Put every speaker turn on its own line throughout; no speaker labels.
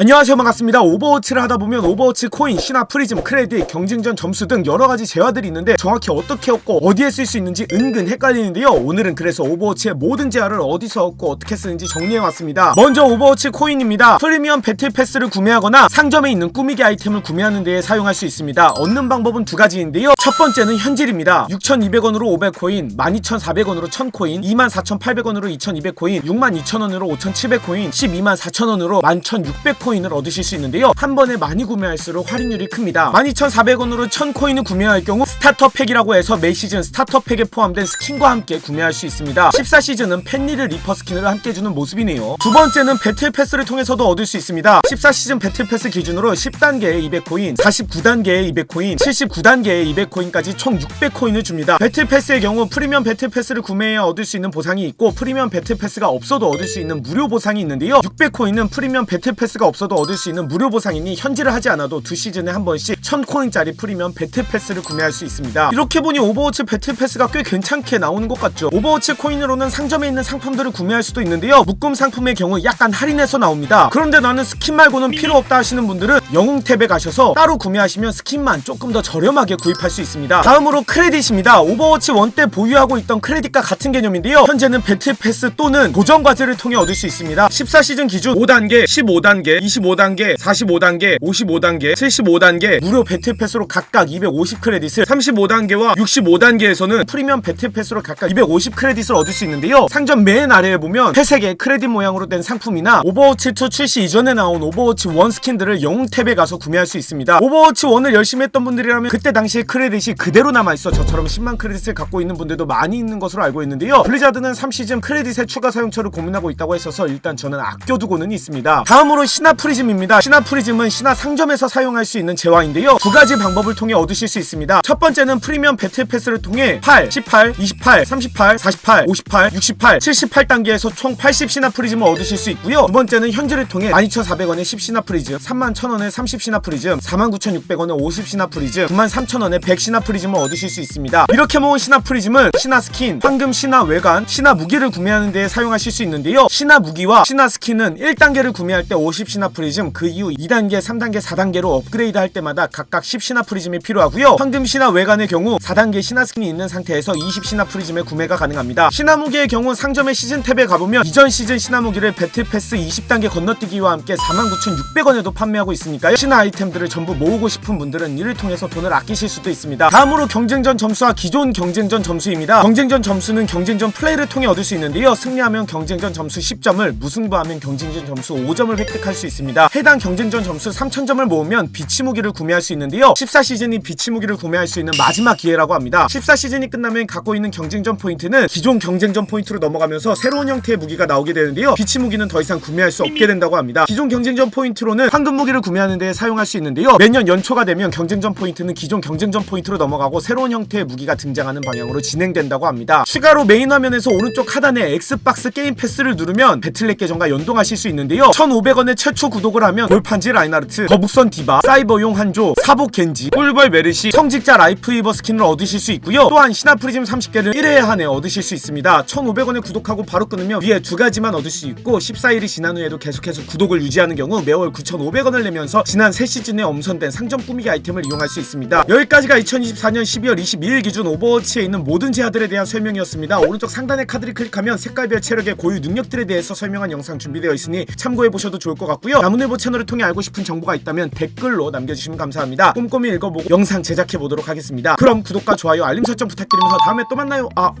안녕하세요. 반갑습니다. 오버워치를 하다보면 오버워치 코인, 신화, 프리즘, 크레딧, 경쟁전 점수 등 여러가지 재화들이 있는데 정확히 어떻게 얻고 어디에 쓸 수 있는지 은근 헷갈리는데요. 오늘은 그래서 오버워치의 모든 재화를 어디서 얻고 어떻게 쓰는지 정리해왔습니다. 먼저 오버워치 코인입니다. 프리미엄 배틀 패스를 구매하거나 상점에 있는 꾸미기 아이템을 구매하는 데에 사용할 수 있습니다. 얻는 방법은 두 가지인데요. 첫 번째는 현질입니다. 6,200원으로 500코인 12,400원으로 1000코인 24,800원으로 2,200코인 62,000원으로 5,700코인 124,000원으로 11,600코인 코인을 얻으실 수 있는데요. 한 번에 많이 구매할수록 할인율이 큽니다. 12,400원으로 1000코인을 구매할 경우 스타터 팩이라고 해서 매 시즌 스타터 팩에 포함된 스킨과 함께 구매할 수 있습니다. 14시즌은 펜리를 리퍼 스킨을 함께 주는 모습이네요. 두 번째는 배틀 패스를 통해서도 얻을 수 있습니다. 14시즌 배틀 패스 기준으로 10단계에 200코인, 49단계에 200코인, 79단계에 200코인까지 총 600코인을 줍니다. 배틀 패스의 경우 프리미엄 배틀 패스를 구매해야 얻을 수 있는 보상이 있고 프리미엄 배틀 패스가 없어도 얻을 수 있는 무료 보상이 있는데요. 600코인은 프리미엄 배틀 패스가 없 어도 얻을 수 있는 무료 보상이니 현질을 하지 않아도 두 시즌에 한 번씩 1000코인짜리 프리미엄 배틀 패스를 구매할 수 있습니다. 이렇게 보니 오버워치 배틀 패스가 꽤 괜찮게 나오는 것 같죠. 오버워치 코인으로는 상점에 있는 상품들을 구매할 수도 있는데요. 묶음 상품의 경우 약간 할인해서 나옵니다. 그런데 나는 스킨 말고는 필요 없다 하시는 분들은 영웅 탭에 가셔서 따로 구매하시면 스킨만 조금 더 저렴하게 구입할 수 있습니다. 다음으로 크레딧입니다. 오버워치 1 때 보유하고 있던 크레딧과 같은 개념인데요. 현재는 배틀 패스 또는 도전 과제를 통해 얻을 수 있습니다. 14시즌 기준 5단계, 15단계, 25단계, 45단계, 55단계, 75단계 무료 배틀 패스로 각각 250 크레딧을 35단계와 65단계에서는 프리미엄 배틀 패스로 각각 250 크레딧을 얻을 수 있는데요. 상점 맨 아래에 보면 회색의 크레딧 모양으로 된 상품이나 오버워치 2 출시 이전에 나온 오버워치 1 스킨들을 영웅 탭에 가서 구매할 수 있습니다. 오버워치 1을 열심히 했던 분들이라면 그때 당시에 크레딧이 그대로 남아 있어 저처럼 10만 크레딧을 갖고 있는 분들도 많이 있는 것으로 알고 있는데요. 블리자드는 3시즌 크레딧의 추가 사용처를 고민하고 있다고 했어서 일단 저는 아껴두고는 있습니다. 다음으로 신화 프리즘입니다. 신화 프리즘은 신화 상점에서 사용할 수 있는 재화인데요. 두 가지 방법을 통해 얻으실 수 있습니다. 첫 번째는 프리미엄 배틀 패스를 통해 8, 18, 28, 38, 48, 58, 68, 78단계에서 총 80 신화 프리즘을 얻으실 수 있고요. 두 번째는 현질을 통해 12,400원에 10 신화 프리즘, 31,000원에 30 신화 프리즘, 49,600원에 50 신화 프리즘, 93,000원에 100 신화 프리즘을 얻으실 수 있습니다. 이렇게 모은 신화 프리즘은 신화 스킨, 황금 신화 외관, 신화 무기를 구매하는 데 사용하실 수 있는데요. 신화 무기와 신화 스킨은 1단계를 구매할 때 50 신화 프리즘, 그 이후 2단계, 3단계, 4단계로 업그레이드 할 때마다 각각 10 신화 프리즘이 필요하고요. 황금 신화 외관의 경우 4단계 신화 스킨이 있는 상태에서 20 신화 프리즘의 구매가 가능합니다. 신화 무기의 경우 상점의 시즌 탭에 가보면 이전 시즌 신화 무기를 배틀 패스 20단계 건너뛰기와 함께 49,600원에도 판매하고 있으니까요. 신화 아이템들을 전부 모으고 싶은 분들은 이를 통해서 돈을 아끼실 수도 있습니다. 다음으로 경쟁전 점수와 기존 경쟁전 점수입니다. 경쟁전 점수는 경쟁전 플레이를 통해 얻을 수 있는데요. 승리하면 경쟁전 점수 10점을, 무승부하면 경쟁전 점수 5점을 획득할 수 있습니다. 해당 경쟁전 점수 3000점을 모으면 비치 무기를 구매할 수 있는데요. 14시즌이 비치 무기를 구매할 수 있는 마지막 기회라고 합니다. 14시즌이 끝나면 갖고 있는 경쟁전 포인트는 기존 경쟁전 포인트로 넘어가면서 새로운 형태의 무기가 나오게 되는데요. 비치 무기는 더 이상 구매할 수 없게 된다고 합니다. 기존 경쟁전 포인트로는 황금 무기를 구매하는 데 사용할 수 있는데요. 매년 연초가 되면 경쟁전 포인트는 기존 경쟁전 포인트로 넘어가고 새로운 형태의 무기가 등장하는 방향으로 진행된다고 합니다. 추가로 메인 화면에서 오른쪽 하단에 엑스박스 게임 패스를 누르면 배틀넷 계정과 연동하실 수 있는데요. 1,500원에 최초 구독을 하면 골판지 라인하르트, 거북선 디바, 사이버용 한조, 사복 겐지, 꿀벌 메르시, 성직자 라이프 이버 스킨을 얻으실 수 있고요. 또한 신화 프리즘 30개를 1회 한해 얻으실 수 있습니다. 1,500원에 구독하고 바로 끊으면 위에 두 가지만 얻을 수 있고 14일이 지난 후에도 계속해서 구독을 유지하는 경우 매월 9,500원을 내면서 지난 3시즌에 엄선된 상점 꾸미기 아이템을 이용할 수 있습니다. 여기까지가 2024년 12월 22일 기준 오버워치에 있는 모든 제아들에 대한 설명이었습니다. 오른쪽 상단의 카드를 클릭하면 색깔별 체력의 고유 능력들에 대해서 설명한 영상 준비되어 있으니 참고해 보셔도 좋을 것 같 고요. 나무늘보 채널을 통해 알고 싶은 정보가 있다면 댓글로 남겨주시면 감사합니다. 꼼꼼히 읽어보고 영상 제작해 보도록 하겠습니다. 그럼 구독과 좋아요, 알림 설정 부탁드리면서 다음에 또 만나요. 아,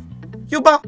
유바.